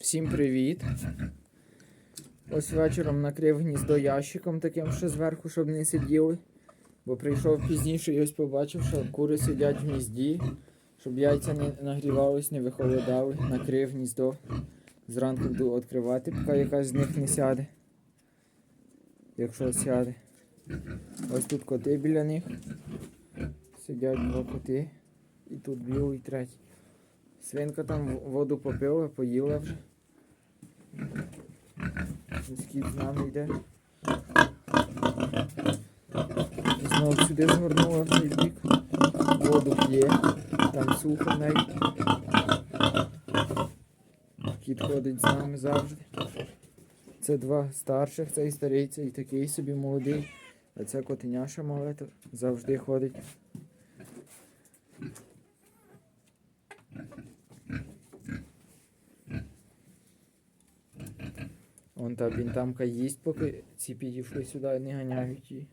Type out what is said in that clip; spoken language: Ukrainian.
Всім привіт! Ось вечором накрив гніздо ящиком таким, що зверху, щоб не сиділи. Бо прийшов пізніше і ось побачив, що кури сидять в гнізді, щоб яйця не нагрівались, не вихолодали. Накрив гніздо. Зранку буду відкривати, поки якась з них не сяде. Якщо сяде. Ось тут коти біля них. Сидять два коти. І тут білий третій. Свинка там воду попила, поїла вже. Ось з нами йде. Знову сюди згорнула в цей бік. Воду п'є, там сухо в неї. Кіт ходить з нами завжди. Це два старших, цей старий, цей такий собі молодий. А це котеняша мале, то завжди ходить. Вон та бінтамка їсть, поки ці підійшли сюди не ганяють її.